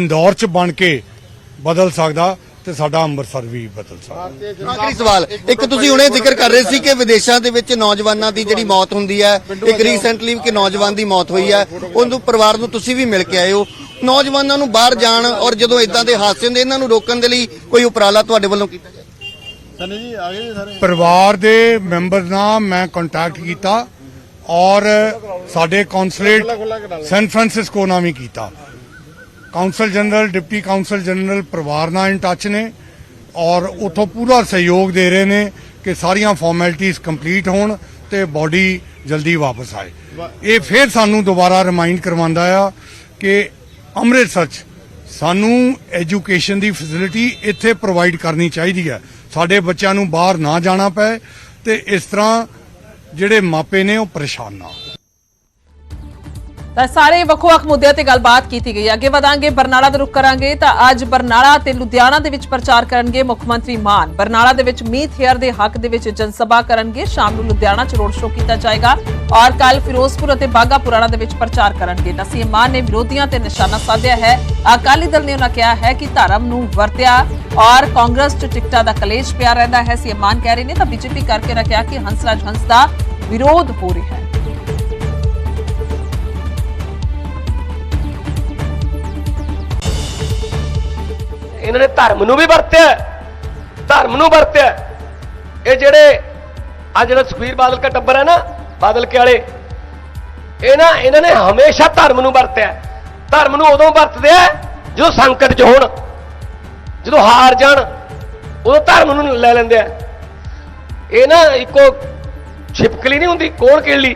ਇੰਦੌਰ ਚ ਬਣ ਕੇ ਬਦਲ ਸਕਦਾ ਤੇ ਸਾਡਾ ਅੰਮ੍ਰਿਤਸਰ ਵੀ ਬਦਲ ਸਕਦਾ। ਆਖਰੀ ਸਵਾਲ ਇੱਕ ਤੁਸੀਂ ਹੁਣੇ ਜ਼ਿਕਰ ਕਰ ਰਹੇ ਸੀ ਕਿ ਵਿਦੇਸ਼ਾਂ ਦੇ ਵਿੱਚ ਨੌਜਵਾਨਾਂ ਦੀ ਜਿਹੜੀ ਮੌਤ ਹੁੰਦੀ ਹੈ ਇੱਕ ਰੀਸੈਂਟਲੀ ਕਿ ਨੌਜਵਾਨ ਦੀ ਮੌਤ ਹੋਈ ਹੈ ਉਹਨੂੰ ਪਰਿਵਾਰ ਨੂੰ ਤੁਸੀਂ ਵੀ ਮਿਲ ਕੇ ਆਏ ਹੋ। ਨੌਜਵਾਨਾਂ ਨੂੰ ਬਾਹਰ ਜਾਣ ਔਰ ਜਦੋਂ ਇਦਾਂ ਦੇ ਹਾਦਸੇ ਹੁੰਦੇ ਇਹਨਾਂ ਨੂੰ ਰੋਕਣ ਦੇ ਲਈ ਕੋਈ ਉਪਰਾਲਾ ਤੁਹਾਡੇ ਵੱਲੋਂ ਕੀਤਾ ਜਾਏ? ਪਰਿਵਾਰ ਦੇ ਮੈਂਬਰ ਨਾਲ ਮੈਂ ਕੰਟੈਕਟ ਕੀਤਾ। ਔਰ ਸਾਡੇ ਕੌਂਸੂਲੇਟ ਸੈਨ ਫਰਾਂਸਿਸਕੋ ਨਾਲ ਵੀ ਕੀਤਾ। Consul general deputy consul general ਪਰਿਵਾਰ ਨਾਲ ਇਨ ਟੱਚ ਨੇ ਔਰ ਉਥੋਂ ਪੂਰਾ ਸਹਿਯੋਗ ਦੇ ਰਹੇ ਨੇ ਕਿ ਸਾਰੀਆਂ ਫਾਰਮੈਲਿਟੀਆਂ ਕੰਪਲੀਟ ਹੋਣ ਤੇ ਬਾਡੀ ਜਲਦੀ ਵਾਪਸ ਆਏ। ਇਹ ਫਿਰ ਸਾਨੂੰ ਦੁਬਾਰਾ ਰਿਮਾਈਂਡ ਕਰਵਾਉਂਦਾ ਆ ਕਿ ਅੰਮ੍ਰਿਤਸਰ 'ਚ ਸਾਨੂੰ ਐਜੂਕੇਸ਼ਨ ਦੀ ਫੈਸਿਲਿਟੀ ਇੱਥੇ ਪ੍ਰੋਵਾਈਡ ਕਰਨੀ ਚਾਹੀਦੀ ਹੈ। ਸਾਡੇ ਬੱਚਿਆਂ ਨੂੰ ਬਾਹਰ ਨਾ ਜਾਣਾ ਪਏ ਤੇ ਇਸ ਤਰ੍ਹਾਂ ਜਿਹੜੇ ਮਾਪੇ ਨੇ ਉਹ ਪਰੇਸ਼ਾਨ ਨਾ ਹੋਣ। ਤਾਂ ਸਾਰੇ ਵੱਖ-ਵੱਖ ਮੁੱਦਿਆਂ ਤੇ ਗੱਲਬਾਤ ਕੀਤੀ ਗਈ ਅੱਗੇ ਵਧਾਂਗੇ, ਬਰਨਾਲਾ ਦਾ ਰੁਖ ਕਰਾਂਗੇ ਤਾਂ ਅੱਜ ਬਰਨਾਲਾ ਤੇ ਲੁਧਿਆਣਾ ਦੇ ਵਿੱਚ ਪ੍ਰਚਾਰ ਕਰਨਗੇ ਮੁੱਖ ਮੰਤਰੀ ਮਾਨ। ਬਰਨਾਲਾ ਦੇ ਵਿੱਚ ਮੀਤ ਹੇਅਰ ਦੇ ਹੱਕ ਦੇ ਵਿੱਚ ਜਨਸਭਾ ਕਰਨਗੇ। ਸ਼ਾਮ ਨੂੰ ਲੁਧਿਆਣਾ ਚ ਰੋਡ ਸ਼ੋਅ ਕੀਤਾ ਜਾਏਗਾ ਔਰ ਕੱਲ ਫਿਰੋਜ਼ਪੁਰ ਅਤੇ ਬਾਗਾ ਪੁਰਾਣਾ ਦੇ ਵਿੱਚ ਪ੍ਰਚਾਰ ਕਰਨਗੇ। ਨਸੀਮ ਮਾਨ ਨੇ ਵਿਰੋਧੀਆਂ ਤੇ ਨਿਸ਼ਾਨਾ ਸਾਧਿਆ ਹੈ। ਅਕਾਲੀ ਦਲ ਨੇ ਉਹਨਾਂ ਕਿਹਾ ਹੈ ਕਿ ਧਰਮ ਨੂੰ ਵਰਤਿਆ ਔਰ ਕਾਂਗਰਸ ਚ ਟਿਕਟਾਂ ਦਾ ਕਲੇਸ਼ ਪਿਆ ਰਹਿੰਦਾ ਹੈ। ਸੀਐਮ ਮਾਨ ਕਹਿ ਰਹੇ ਨੇ ਤਾਂ ਬੀਜੇਪੀ ਕਰਕੇ ਨਾ ਕਿਹਾ ਕਿ ਹੰਸਰਾਜ ਹੰਸ ਦਾ ਵਿਰੋਧ ਹੋ ਰਿਹਾ ਹੈ। ਇਹਨਾਂ ਨੇ ਧਰਮ ਨੂੰ ਵੀ ਵਰਤਿਆ ਧਰਮ ਨੂੰ ਵਰਤਿਆ ਇਹ ਜਿਹੜੇ ਆ ਜਿਹੜਾ ਸੁਖਬੀਰ ਬਾਦਲ ਦਾ ਟੱਬਰ ਹੈ ਨਾ, ਬਾਦਲ ਕੇ ਵਾਲੇ, ਇਹ ਨਾ ਇਹਨਾਂ ਨੇ ਹਮੇਸ਼ਾ ਧਰਮ ਨੂੰ ਵਰਤਿਆ ਧਰਮ ਨੂੰ ਉਦੋਂ ਵਰਤਦੇ ਆ ਜਦੋਂ ਸੰਕਟ 'ਚ ਹੋਣ, ਜਦੋਂ ਹਾਰ ਜਾਣ, ਉਦੋਂ ਧਰਮ ਨੂੰ ਲੈ ਲੈਂਦੇ ਆ। ਇਹ ਨਾ ਇੱਕੋ ਛਿਪਕਲੀ ਨਹੀਂ ਹੁੰਦੀ, ਕੋਣ ਕਿਲੀ?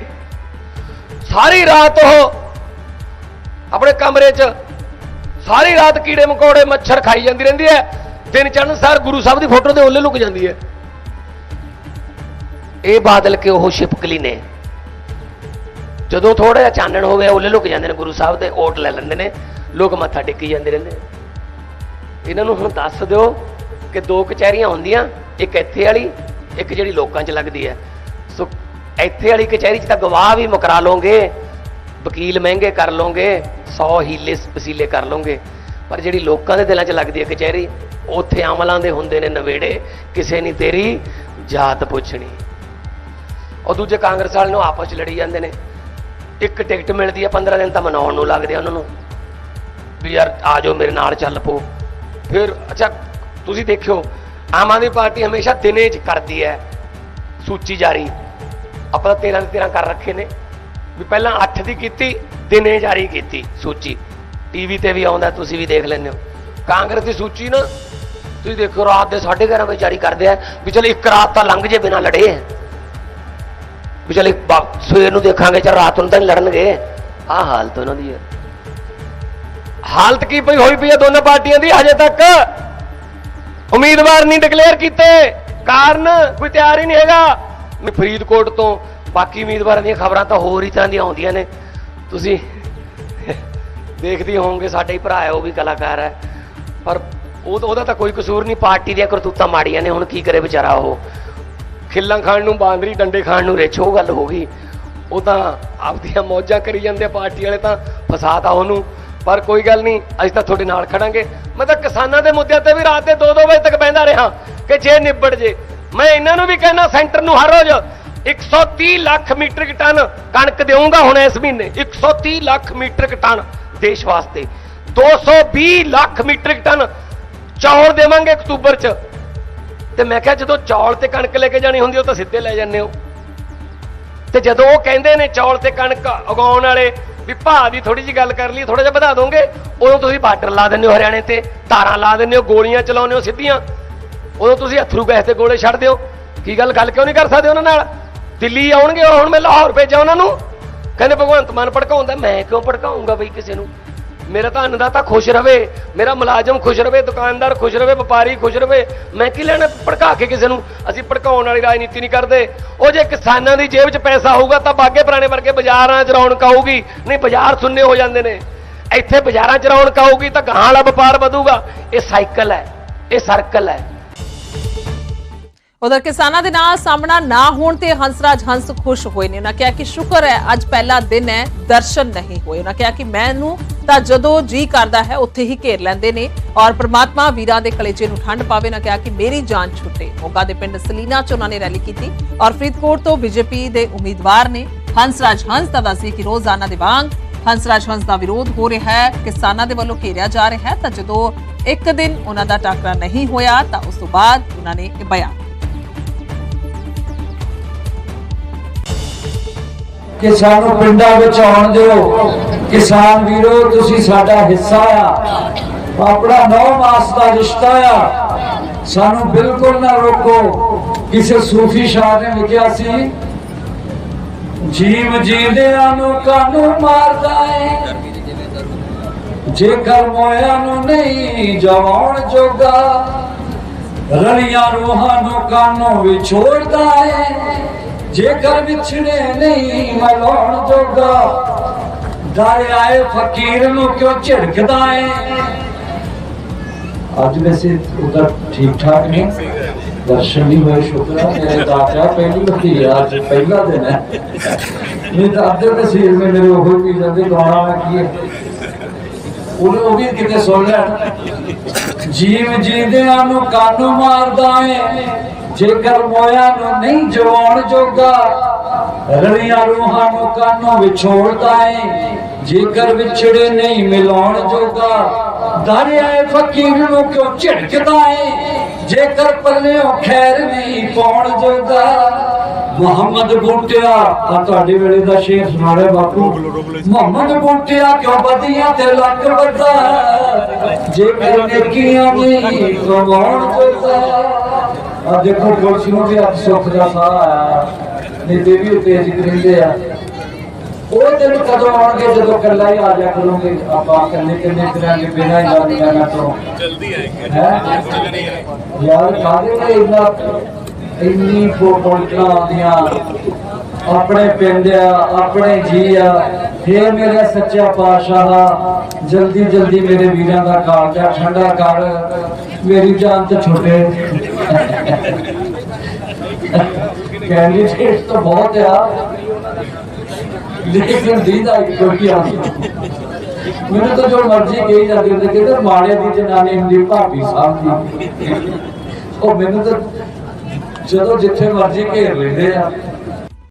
ਸਾਰੀ ਰਾਤ ਉਹ ਆਪਣੇ ਕਮਰੇ 'ਚ ਸਾਰੀ ਰਾਤ ਕੀੜੇ ਮਕੌੜੇ ਮੱਛਰ ਖਾਈ ਜਾਂਦੀ ਰਹਿੰਦੀ ਹੈ। ਦਿਨ ਚੜ੍ਹਨ ਸਾਰ ਗੁਰੂ ਸਾਹਿਬ ਦੀ ਫੋਟੋ ਦੇ ਉੱਲੇ ਲੁਕ ਜਾਂਦੀ ਹੈ। ਇਹ ਬਾਦਲ ਕੇ ਉਹ ਛਿਪਕਲੀ ਨੇ? ਜਦੋਂ ਥੋੜਾ ਜਿਹਾ ਚਾਨਣ ਹੋਵੇ ਉੱਲੇ ਲੁਕ ਜਾਂਦੇ ਨੇ ਗੁਰੂ ਸਾਹਿਬ ਦੇ ਓਟ ਲੈ ਲੈਂਦੇ ਨੇ। ਲੋਕ ਮੱਥਾ ਟੇਕੀ ਜਾਂਦੇ ਰਹਿੰਦੇ ਇਹਨਾਂ ਨੂੰ ਹੁਣ ਦੱਸ ਦਿਓ ਕਿ ਦੋ ਕਚਹਿਰੀਆਂ ਹੁੰਦੀਆਂ, ਇੱਕ ਇੱਥੇ ਵਾਲੀ, ਇੱਕ ਜਿਹੜੀ ਲੋਕਾਂ 'ਚ ਲੱਗਦੀ ਹੈ। ਸੋ ਇੱਥੇ ਵਾਲੀ ਕਚਹਿਰੀ 'ਚ ਤਾਂ ਗਵਾਹ ਵੀ ਮੁਕਰਾ ਲਓਗੇ। ਵਕੀਲ ਮਹਿੰਗੇ ਕਰ ਲਓਗੇ 100 ਹੀਲੇ ਵਸੀਲੇ ਕਰ ਲਓਗੇ। ਪਰ ਜਿਹੜੀ ਲੋਕਾਂ ਦੇ ਦਿਲਾਂ 'ਚ ਲੱਗਦੀ ਹੈ ਕਚਹਿਰੀ ਉੱਥੇ ਅਮਲਾਂ ਦੇ ਹੁੰਦੇ ਨੇ ਨਵੇੜੇ, ਕਿਸੇ ਨਹੀਂ ਤੇਰੀ ਜਾਤ ਪੁੱਛਣੀ। ਉਹ ਦੂਜੇ ਕਾਂਗਰਸ ਵਾਲੇ ਨੂੰ ਆਪਸ 'ਚ ਲੜੀ ਜਾਂਦੇ ਨੇ। ਇੱਕ ਟਿਕਟ ਮਿਲਦੀ ਹੈ 15 ਦਿਨ ਤਾਂ ਮਨਾਉਣ ਨੂੰ ਲੱਗਦੇ ਆ ਉਹਨਾਂ ਨੂੰ। ਵੀ ਯਾਰ, ਆ ਜਾਓ, ਮੇਰੇ ਨਾਲ ਚੱਲ ਪੋ ਫਿਰ, ਅੱਛਾ, ਤੁਸੀਂ ਦੇਖਿਓ, ਆਮ ਆਦਮੀ ਪਾਰਟੀ ਹਮੇਸ਼ਾ ਦਿਨੇ 'ਚ ਕਰਦੀ ਹੈ ਸੂਚੀ ਜਾਰੀ। ਆਪਾਂ ਤਾਂ 13 ਦੇ 13 ਕਰ ਰੱਖੇ ਨੇ। ਵੀ ਪਹਿਲਾਂ 8 ਦੀ ਕੀਤੀ, ਦਿਨੇ ਜਾਰੀ ਕੀਤੀ ਸੂਚੀ। ਟੀਵੀ ਤੇ ਵੀ ਆਉਂਦਾ, ਤੁਸੀਂ ਵੀ ਦੇਖ ਲੈਂਦੇ ਹੋ। ਕਾਂਗਰਸ ਦੀ ਸੂਚੀ ਨਾ, ਤੁਸੀਂ ਦੇਖੋ, ਰਾਤ ਦੇ 11:30 ਵਜੇ ਜਾਰੀ ਕਰਦੇ ਆ ਵੀ ਚਲ ਇੱਕ ਰਾਤ ਤਾਂ ਲੰਘ ਜੇ ਬਿਨਾ ਲੜੇ। ਵੀ ਚਲ ਇੱਕ ਸਵੇਰ ਨੂੰ ਦੇਖਾਂਗੇ, ਚਲ ਰਾਤ ਨੂੰ ਤਾਂ ਨਹੀਂ ਲੜਨਗੇ। ਆਹ ਹਾਲਤ ਉਹਨਾਂ ਦੀ ਹੈ ਹਾਲਤ ਕੀ ਪਈ ਹੋਈ ਪਈ ਹੈ ਦੋਨਾਂ ਪਾਰਟੀਆਂ ਦੀ ਹਜੇ ਤੱਕ? ਉਮੀਦਵਾਰ ਨਹੀਂ ਡਿਕਲੇਅਰ ਕੀਤੇ। ਕਾਰਨ ਕੋਈ ਤਿਆਰ ਹੀ ਨਹੀਂ ਹੈਗਾ। ਵੀ ਫਰੀਦਕੋਟ ਤੋਂ ਬਾਕੀ ਉਮੀਦਵਾਰਾਂ ਦੀਆਂ ਖਬਰਾਂ ਤਾਂ ਹੋਰ ਹੀ ਤਰ੍ਹਾਂ ਦੀਆਂ ਆਉਂਦੀਆਂ ਨੇ। ਤੁਸੀਂ ਦੇਖਦੇ ਹੋਵੋਗੇ, ਸਾਡਾ ਹੀ ਭਰਾ ਹੈ, ਉਹ ਵੀ ਕਲਾਕਾਰ ਹੈ। ਪਰ ਉਹ ਉਹਦਾ ਤਾਂ ਕੋਈ ਕਸੂਰ ਨਹੀਂ, ਪਾਰਟੀ ਦੀਆਂ ਕਰਤੂਤਾਂ ਮਾੜੀਆਂ ਨੇ, ਹੁਣ ਕੀ ਕਰੇ ਵਿਚਾਰਾ ਉਹ। ਖਿੱਲਾਂ ਖਾਣ ਨੂੰ ਬਾਂਦਰੀ, ਡੰਡੇ ਖਾਣ ਨੂੰ ਰਿਛ, ਉਹ ਗੱਲ ਹੋ ਗਈ। ਉਹ ਤਾਂ ਆਪਦੀਆਂ ਮੌਜਾਂ ਕਰੀ ਜਾਂਦੇ ਪਾਰਟੀ ਵਾਲੇ ਤਾਂ ਫਸਾਤਾ ਉਹਨੂੰ। ਪਰ ਕੋਈ ਗੱਲ ਨਹੀਂ, ਅਸੀਂ ਤਾਂ ਤੁਹਾਡੇ ਨਾਲ ਖੜਾਂਗੇ। ਮੈਂ ਤਾਂ ਕਿਸਾਨਾਂ ਦੇ ਮੁੱਦਿਆਂ ਤੇ ਵੀ ਰਾਤ ਦੇ 2-2 ਵਜੇ ਤੱਕ ਬਹਿੰਦਾ ਰਿਹਾ ਕਿ ਜੇ ਨਿਬੜ ਜੇ। ਮੈਂ ਇਹਨਾਂ ਨੂੰ ਵੀ ਕਹਿਣਾ ਸੈਂਟਰ ਨੂੰ ਹਰ ਰੋਜ਼ 130 ਲੱਖ ਮੀਟ੍ਰਿਕ ਟਨ ਕਣਕ ਦੇਵਾਂਗਾ ਹੁਣ ਇਸ ਮਹੀਨੇ। 130 ਲੱਖ ਮੀਟ੍ਰਿਕ ਟਨ ਦੇਸ਼ ਵਾਸਤੇ। 220 ਲੱਖ ਮੀਟ੍ਰਿਕ ਟਨ ਚੌਲ ਦੇਵਾਂਗੇ ਅਕਤੂਬਰ 'ਚ। ਤੇ ਮੈਂ ਕਿਹਾ ਜਦੋਂ ਚੌਲ ਤੇ ਕਣਕ ਲੈ ਕੇ ਜਾਣੀ ਹੁੰਦੀ ਉਹ ਤਾਂ ਸਿੱਧੇ ਲੈ ਜਾਂਦੇ ਹੋ। ਤੇ ਜਦੋਂ ਉਹ ਕਹਿੰਦੇ ਨੇ ਚੌਲ ਤੇ ਕਣਕ ਉਗਾਉਣ ਵਾਲੇ, ਵੀ ਭਾਅ ਦੀ ਥੋੜੀ ਜੀ ਗੱਲ ਕਰ ਲਈ ਥੋੜਾ ਜਿਹਾ ਵਧਾ ਦੋਗੇ, ਉਦੋਂ ਤੁਸੀਂ ਬਾਰਡਰ ਲਾ ਦਿੰਦੇ ਹੋ ਹਰਿਆਣੇ ਤੇ ਧਾਰਾਂ ਲਾ ਦਿੰਦੇ ਹੋ, ਗੋਲੀਆਂ ਚਲਾਉਂਦੇ ਹੋ ਸਿੱਧੀਆਂ। ਉਦੋਂ ਤੁਸੀਂ ਅਥਰੂ ਗੈਸ ਤੇ ਗੋਲੇ ਛੱਡ ਦਿਓ। ਕੀ ਗੱਲ ਗੱਲ ਕਿਉਂ ਨਹੀਂ ਕਰ ਸਕਦੇ ਉਹਨਾਂ ਨਾਲ? ਦਿੱਲੀ ਆਉਣਗੇ ਉਹ ਹੁਣ ਮੈਂ ਲਾਹੌਰ ਭੇਜਾਂ ਉਹਨਾਂ ਨੂੰ। ਕਹਿੰਦੇ ਭਗਵੰਤ ਮਾਨ ਭੜਕਾਉਂਦਾ, ਮੈਂ ਕਿਉਂ ਭੜਕਾਉਂਗਾ ਬਈ ਕਿਸੇ ਨੂੰ? ਮੇਰਾ ਤਾਂ ਅੰਨਦਾਤਾ ਖੁਸ਼ ਰਵੇ, ਮੇਰਾ ਮੁਲਾਜ਼ਮ ਖੁਸ਼ ਰਵੇ, ਦੁਕਾਨਦਾਰ ਖੁਸ਼ ਰਵੇ, ਵਪਾਰੀ ਖੁਸ਼ ਰਵੇ, ਮੈਂ ਕੀ ਲੈਣਾ ਭੜਕਾ ਕੇ ਕਿਸੇ ਨੂੰ? ਅਸੀਂ ਭੜਕਾਉਣ ਵਾਲੀ ਰਾਜਨੀਤੀ ਨਹੀਂ ਕਰਦੇ। ਉਹ ਜੇ ਕਿਸਾਨਾਂ ਦੀ ਜੇਬ 'ਚ ਪੈਸਾ ਹੋਊਗਾ ਤਾਂ ਬਾਗੇ ਪੁਰਾਣੇ ਵਰਗੇ ਬਾਜ਼ਾਰਾਂ 'ਚ ਰੌਣਕ ਆਊਗੀ। ਨਹੀਂ, ਬਾਜ਼ਾਰ ਸੁੰਨੇ ਹੋ ਜਾਂਦੇ ਨੇ। ਇੱਥੇ ਬਾਜ਼ਾਰਾਂ 'ਚ ਰੌਣਕ ਆਊਗੀ ਤਾਂ ਗਾਂ ਵਾਲਾ ਵਪਾਰ ਵਧੂਗਾ। ਇਹ ਸਾਈਕਲ ਹੈ, ਇਹ ਸਰਕਲ ਹੈ। ਉਧਰ ਕਿਸਾਨਾਂ ਦੇ ਨਾਲ ਸਾਹਮਣਾ ਨਾ ਹੋਣ ਤੇ ਹੰਸਰਾਜ ਹੰਸ ਖੁਸ਼ ਹੋਏ ਨੇ। ਉਹਨਾਂ ਕਿਹਾ ਕਿ ਸ਼ੁਕਰ ਹੈ, ਅੱਜ ਪਹਿਲਾ ਦਿਨ ਹੈ, ਦਰਸ਼ਨ ਨਹੀਂ ਹੋਏ। ਉਹਨਾਂ ਕਿਹਾ ਕਿ ਮੈਨੂੰ ਤਾਂ ਜਦੋਂ ਜੀ ਕਰਦਾ ਹੈ, ਉੱਥੇ ਹੀ ਘੇਰ ਲੈਂਦੇ ਨੇ ਔਰ ਪ੍ਰਮਾਤਮਾ ਵੀਰਾਂ ਦੇ ਕਲੇਜੇ ਨੂੰ ਠੰਡ ਪਾਵੇ। ਨਾ ਕਿਹਾ ਕਿ ਮੇਰੀ ਜਾਨ ਛੁੱਟੇ। ਮੋਗਾ ਦੇ ਪਿੰਡ ਸਲੀਨਾ ਚ ਉਹਨਾਂ ਨੇ ਰੈਲੀ ਕੀਤੀ ਔਰ ਫਰੀਦਕੋਟ ਤੋਂ ਬੀਜੇਪੀ ਦੇ ਉਮੀਦਵਾਰ ਨੇ। ਹੰਸਰਾਜ ਹੰਸ ਦਾ ਦੱਸਿਆ ਕਿ ਰੋਜ਼ਾਨਾ ਦੇ ਵਾਂਗ ਹੰਸਰਾਜ ਹੰਸ ਦਾ ਵਿਰੋਧ ਹੋ ਰਿਹਾ ਹੈ। ਕਿਸਾਨਾਂ ਦੇ ਵੱਲੋਂ ਘੇਰਿਆ ਜਾ ਰਿਹਾ ਹੈ ਤਾਂ ਜਦੋਂ ਇੱਕ ਦਿਨ ਉਹਨਾਂ ਦਾ ਟਾਕਰਾ ਨਹੀਂ ਹੋਇਆ ਤਾਂ ਉਸ ਤੋਂ ਬਾਅਦ ਉਹਨਾਂ ਨੇ ਇਹ ਬਿਆਨ ਕਿ ਸਾਨੂੰ ਪਿੰਡਾਂ ਵਿੱਚ ਆਉਣ ਦਿਓ। ਕਿਸਾਨ ਵੀਰੋ, ਤੁਸੀਂ ਸਾਡਾ ਹਿੱਸਾ ਆ। ਆਪਣਾ ਨੌ ਮਾਸ ਦਾ ਰਿਸ਼ਤਾ ਆ। ਸਾਨੂੰ ਬਿਲਕੁਲ ਨਾ ਰੋਕੋ। ਕਿਸੇ ਸੂਫੀ ਸ਼ਾਹ ਨੇ ਲਿਖਿਆ ਸੀ, ਜੀਵ ਜੀਂਦਿਆਂ ਨੂੰ ਕਾਨੂੰ ਮਾਰਦਾ ਏ। ਜੇਕਰ ਮੋਇਆ ਨੂੰ ਨਹੀਂ ਜਵਾਉਣ ਜੋਗਾ, ਰਲੀਆਂ ਰੂਹਾਂ ਨੂੰ ਕਾਨੂੰ ਵਿਛੋੜਦਾ ਏ। ਜੇਕਰ ਵਿਛੜੇ ਨਹੀਂ ਮਲਾਉਣ ਜੋਗਾ। ਦਰ ਆਏ ਫਕੀਰ ਨੂੰ ਕਿਉਂ ਝਿੜਕਦਾ ਏ? ਅੱਜ ਵੈਸੇ ਉਹਦਾ ਠੀਕ ਠਾਕ ਨਹੀਂ ਦਰਸ਼ਨ ਨਹੀਂ ਹੋਏ ਸ਼ੁਕਰ ਹੈ ਮੇਰੇ ਦਾਤਾ ਪਹਿਲੀ ਵਾਰੀ ਆ, ਪਹਿਲਾ ਦਿਨ ਹੈ। ਨਹੀਂ ਤਾਂ ਅੱਧੇ ਤਸਵੀਰ ਮੇ ਮੇਰੇ ਉਹ ਵੀ ਜਾਂਦੇ ਗਾਣਾ ਮੈਂ ਕੀ ਹੈ? ਉਹਨੇ ਉਹ ਵੀ ਕਿਤੇ ਸੁਣ ਲੈਣ। ਜੀਵ ਜੀਂਦਿਆਂ ਨੂੰ ਕੰਨ ਮਾਰਦਾ ਏ। ਜੇਕਰ ਮੋਇਆ ਨੂੰ ਨਹੀਂ ਜਵਾਉਣ ਜੋਗਾ, ਰਲੀਆਂ ਰੂਹਾਂ ਨੂੰ ਕਾਨੋਂ ਵਿਛੋੜਦਾ ਏ ਜੇਕਰ ਵਿਛੜੇ ਨਹੀਂ ਮਿਲਾਉਣ ਜੋਗਾ ਦਰਿਆਏ ਫਕੀਰ ਨੂੰ ਕਿਉਂ ਝਿੜਕਦਾ ਏ ਜੇਕਰ ਪੱਲਿਓਂ ਖੈਰ ਨਹੀਂ ਪਾਉਣ ਜੋਗਾ, ਮੁਹੰਮਦ ਬੂਟਿਆ ਆ ਤੁਹਾਡੇ ਵੇਲੇ ਦਾ ਸ਼ੇਰ ਸੁਣਾ ਰਿਹਾ ਬਾਪੂ, ਮੁਹੰਮਦ ਬੂਟਿਆ ਕਿਉਂ ਬਦੀਆਂ ਤੇ ਲੱਕ ਵੱਡਾ ਜੇਕਰ ਨੇਕੀਆਂ ਨਹੀਂ ਕਮਾਉਣ ਜੋਗਾ ਆ ਦੇਖੋ ਪੁਲਿਸ ਨੂੰ ਵੀ ਅੱਜ ਸੁੱਖ ਦਾ ਸਾਹ ਆਇਆ। ਨਹੀਂ ਤੇ ਵੀ ਤੇਜ਼ ਕਰਿੰਦੇ ਆ। ਉਹ ਦਿਨ ਕਦੋਂ ਆਉਣਗੇ ਜਦੋਂ ਕੱਲਾ ਹੀ ਆ ਜਾ ਕਰੋਗੇ? ਆਪਾਂ ਕੱਲੇ ਕੱਲੇ ਕਰਾਂਗੇ ਬਿਨਾਂ ਹੀ ਗੱਲ ਕਰਨਾ ਤੋਂ ਜਲਦੀ ਆਏਗੇ ਹੈ? ਯਾਰ ਕਾਹਦੇ ਇੰਨਾ ਇੰਨੀ ਫੋਟੋਆਂ ਆਉਂਦੀਆਂ ਆਪਣੇ ਪਿੰਡ ਆ ਆਪਣੇ ਜੀ ਆ। ਫੇਰ ਮੇਰੇ ਸੱਚਾ ਪਾਤਸ਼ਾਹ ਜਲਦੀ ਜਲਦੀ ਮੇਰੇ ਵੀਰਾਂ ਦਾ ਕਾਲਜਾ ਠੰਡਾ ਕਰ। ਮੇਰੀ ਜਾਨ ਤੇ ਛੁੱਟੇ ਕੈਂਡੀਡੇਟ ਤਾਂ ਬਹੁਤ ਆ। ਲੇਕਿਨ ਦੀਦਾ ਇੱਕ ਆ। ਮੈਨੂੰ ਤਾਂ ਜੋ ਮਰਜ਼ੀ ਕਹੀ ਜਾਂਦੀ ਹੁੰਦੀ ਕਿ ਮਾੜੇ ਦੀ ਜਨਾਨੀ ਹੁੰਦੀ, ਭਾਬੀ ਸਾਹਿਬ ਦੀ ਉਹ ਮੈਨੂੰ ਤਾਂ ਜਦੋਂ ਜਿੱਥੇ ਮਰਜ਼ੀ ਘੇਰ ਲੈਂਦੇ ਆ।